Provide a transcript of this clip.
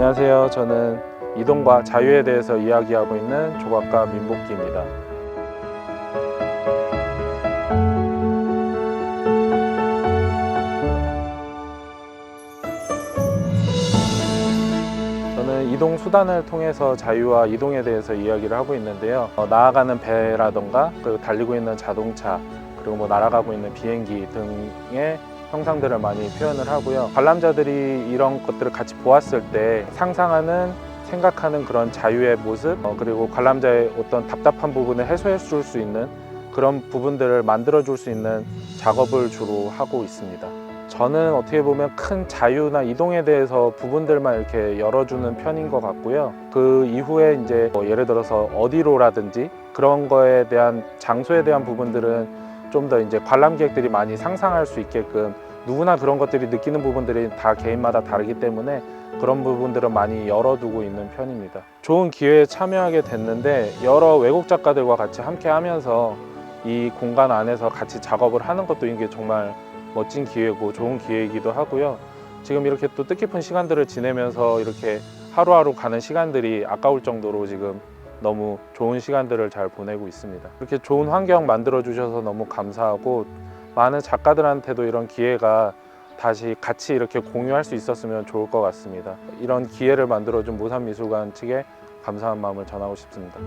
안녕하세요. 저는 이동과 자유에 대해서 이야기하고 있는 조각가 민복기입니다. 저는 이동 수단을 통해서 자유와 이동에 대해서 이야기를 하고 있는데요. 어, 나아가는 배라던가 그리고 달리고 있는 자동차 그리고 뭐 날아가고 있는 비행기 등의 형상들을 많이 표현을 하고요. 관람자들이 이런 것들을 같이 보았을 때 상상하는 생각하는 그런 자유의 모습 어, 그리고 관람자의 어떤 답답한 부분을 해소해 줄 수 있는 그런 부분들을 만들어 줄 수 있는 작업을 주로 하고 있습니다. 저는 어떻게 보면 큰 자유나 이동에 대해서 부분들만 이렇게 열어주는 편인 것 같고요. 그 이후에 이제 뭐 예를 들어서 어디로라든지 그런 거에 대한 장소에 대한 부분들은 좀 더 이제 관람객들이 많이 상상할 수 있게끔 누구나 그런 것들이 느끼는 부분들이 다 개인마다 다르기 때문에 그런 부분들은 많이 열어두고 있는 편입니다. 좋은 기회에 참여하게 됐는데 여러 외국 작가들과 같이 함께 하면서 이 공간 안에서 같이 작업을 하는 것도 이게 정말 멋진 기회고 좋은 기회이기도 하고요. 지금 이렇게 또 뜻깊은 시간들을 지내면서 이렇게 하루하루 가는 시간들이 아까울 정도로 지금 너무 좋은 시간들을 잘 보내고 있습니다. 이렇게 좋은 환경 만들어 주셔서 너무 감사하고 많은 작가들한테도 이런 기회가 다시 같이 이렇게 공유할 수 있었으면 좋을 것 같습니다. 이런 기회를 만들어 준 모산미술관 측에 감사한 마음을 전하고 싶습니다.